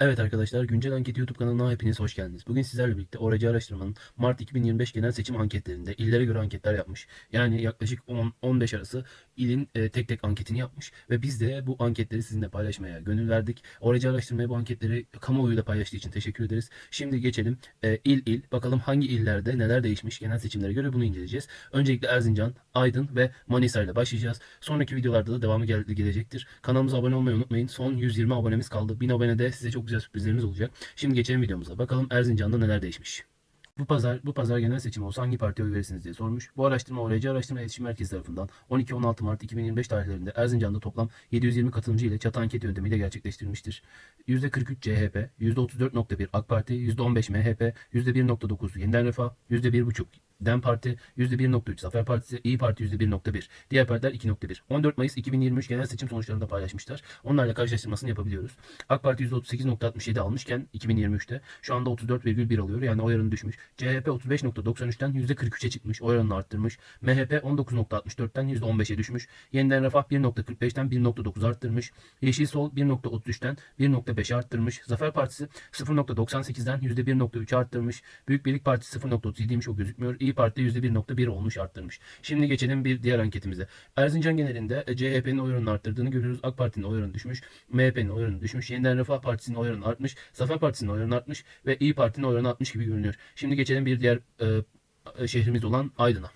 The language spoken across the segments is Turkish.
Evet arkadaşlar, Güncel Anket YouTube kanalına hepiniz hoş geldiniz. Bugün sizlerle birlikte ORC Araştırma'nın Mart 2025 genel seçim anketlerinde illere göre anketler yapmış. Yani yaklaşık 10-15 arası ilin e, tek tek anketini yapmış ve biz de bu anketleri sizinle paylaşmaya gönül verdik. ORC Araştırma'ya bu anketleri kamuoyuyla paylaştığı için teşekkür ederiz. Şimdi geçelim e, il il. Bakalım hangi illerde neler değişmiş genel seçimlere göre bunu inceleyeceğiz. Öncelikle Erzincan, Aydın ve Manisa ile başlayacağız. Sonraki videolarda da devamı gel- gelecektir. Kanalımıza abone olmayı unutmayın. Son 120 abonemiz kaldı. 1000 abonede size çok güzel sürprizlerimiz olacak. Şimdi geçelim videomuza. Bakalım Erzincan'da neler değişmiş. Bu pazar bu pazar genel seçim olsa hangi partiye oy verirsiniz diye sormuş. Bu araştırma ORC Araştırma İletişim Merkezi tarafından 12-16 Mart 2025 tarihlerinde Erzincan'da toplam 720 katılımcı ile çatı anket yöntemiyle gerçekleştirilmiştir. %43 CHP, %34.1 AK Parti, %15 MHP, %1.9 Yeniden Refah, %1.5 DEM Parti, %1.3 Zafer Partisi, İyi Parti %1.1. Diğer partiler 2.1. 14 Mayıs 2023 genel seçim sonuçlarını da paylaşmışlar. Onlarla karşılaştırmasını yapabiliyoruz. AK Parti %38.67 almışken 2023'te şu anda 34,1 alıyor. Yani oy oranı düşmüş. CHP 35.93'ten %43'e çıkmış. Oy oranını arttırmış. MHP 19.64'ten %15'e düşmüş. Yeniden Refah 1.45'ten 1.9 arttırmış. Yeşil Sol 1.33'ten 1.5'e arttırmış. Zafer Partisi 0.98'den %1.3'e arttırmış. Büyük Birlik Partisi 0.37'ymiş o gözükmüyor. İyi Parti %1.1 olmuş arttırmış. Şimdi geçelim bir diğer anketimize. Erzincan genelinde e, CHP'nin oy oranını arttırdığını görüyoruz. AK Parti'nin oy oranı düşmüş. MHP'nin oy oranı düşmüş. Yeniden Refah Partisi'nin oy oranı artmış. Zafer Partisi'nin oy oranı artmış. Ve İyi Parti'nin oy oranı artmış gibi görünüyor. Şimdi geçelim bir diğer e, şehrimiz olan Aydın'a.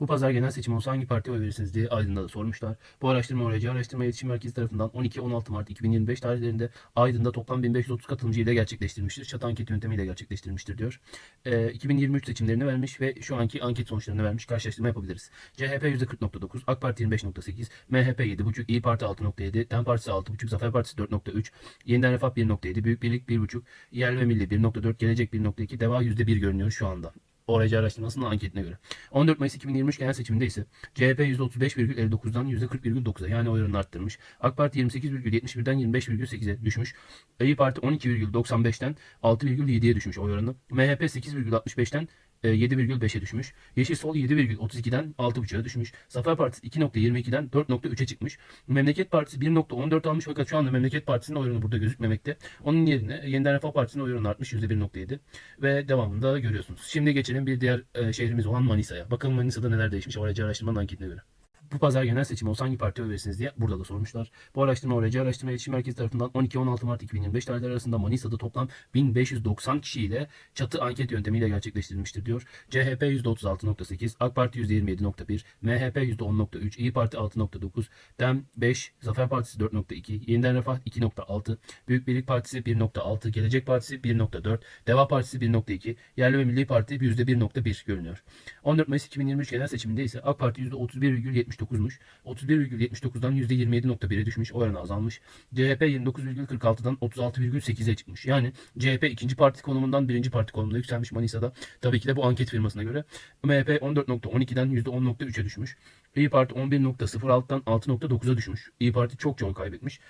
Bu pazar genel seçim olsa hangi partiye oy verirsiniz diye Aydın'da da sormuşlar. Bu araştırma ORC Araştırma İletişim Merkezi tarafından 12-16 Mart 2025 tarihlerinde Aydın'da toplam 1530 katılımcı ile gerçekleştirilmiştir. Çatı anket yöntemiyle gerçekleştirilmiştir diyor. Ee, 2023 seçimlerini vermiş ve şu anki anket sonuçlarını vermiş. Karşılaştırma yapabiliriz. CHP %40.9, AK Parti 25.8, MHP 7.5, İyi Parti 6.7, DEM Partisi 6.5, Zafer Partisi 4.3, Yeniden Refah 1.7, Büyük Birlik 1.5, Yerli ve Milli 1.4, Gelecek 1.2, Deva %1 görünüyor şu anda. ORC araştırmasının anketine göre. 14 Mayıs 2023 genel seçiminde ise CHP %35,59'dan %40,9'a yani oy oranını arttırmış. AK Parti 28,71'den 25,8'e düşmüş. İyi Parti 12,95'ten 6,7'ye düşmüş oy oranı. MHP 8,65'ten e, 7,5'e düşmüş. Yeşil Sol 7,32'den 6,5'a düşmüş. Zafer Partisi 2,22'den 4,3'e çıkmış. Memleket Partisi 1,14 almış fakat şu anda Memleket Partisi'nin oy burada gözükmemekte. Onun yerine Yeniden Refah Partisi'nin oy oranı artmış %1,7 ve devamında görüyorsunuz. Şimdi geçelim bir diğer e, şehrimiz olan Manisa'ya. Bakalım Manisa'da neler değişmiş ORC araştırmanın anketine göre. Bu pazar genel seçim olsa hangi partiye oy verirsiniz diye burada da sormuşlar. Bu araştırma ORC Araştırma İletişim Merkezi tarafından 12-16 Mart 2025 tarihleri arasında Manisa'da toplam 1590 kişiyle çatı anket yöntemiyle gerçekleştirilmiştir diyor. CHP %36.8, AK Parti %27.1, MHP %10.3, İyi Parti 6.9, DEM 5, Zafer Partisi 4.2, Yeniden Refah 2.6, Büyük Birlik Partisi 1.6, Gelecek Partisi 1.4, Deva Partisi 1.2, Yerli ve Milli Parti %1.1 görünüyor. 14 Mayıs 2023 genel seçiminde ise AK Parti %31,79'muş. 31,79'dan %27.1'e düşmüş. Oranı azalmış. CHP 29,46'dan 36,8'e çıkmış. Yani CHP ikinci parti konumundan birinci parti konumuna yükselmiş Manisa'da. Tabii ki de bu anket firmasına göre. MHP 14.12'den %10.3'e düşmüş. İyi Parti 11.06'dan 6.9'a düşmüş. İyi Parti çok çok kaybetmiş.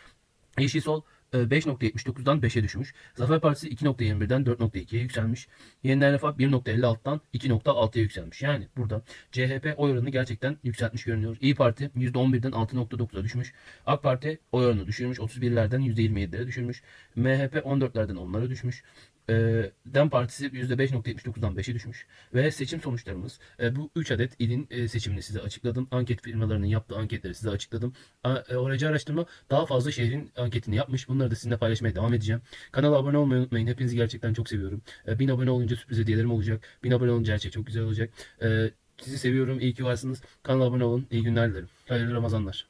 Yeşil Sol 5.79'dan 5'e düşmüş. Zafer Partisi 2.21'den 4.2'ye yükselmiş. Yeniden Refah 1.56'dan 2.6'ya yükselmiş. Yani burada CHP oy oranını gerçekten yükseltmiş görünüyor. İyi Parti %11'den 6.9'a düşmüş. AK Parti oy oranını düşürmüş. 31'lerden %27'lere düşürmüş. MHP 14'lerden 10'lara düşmüş. E, DEM Partisi %5.79'dan 5'e düşmüş. Ve seçim sonuçlarımız e, bu 3 adet ilin e, seçimini size açıkladım. Anket firmalarının yaptığı anketleri size açıkladım. A, e, ORC araştırma daha fazla şehrin anketini yapmış. Bunları da sizinle paylaşmaya devam edeceğim. Kanala abone olmayı unutmayın. Hepinizi gerçekten çok seviyorum. E, 1000 abone olunca sürpriz hediyelerim olacak. 1000 abone olunca her şey çok güzel olacak. E, sizi seviyorum. İyi ki varsınız. Kanala abone olun. İyi günler dilerim. Hayırlı Ramazanlar.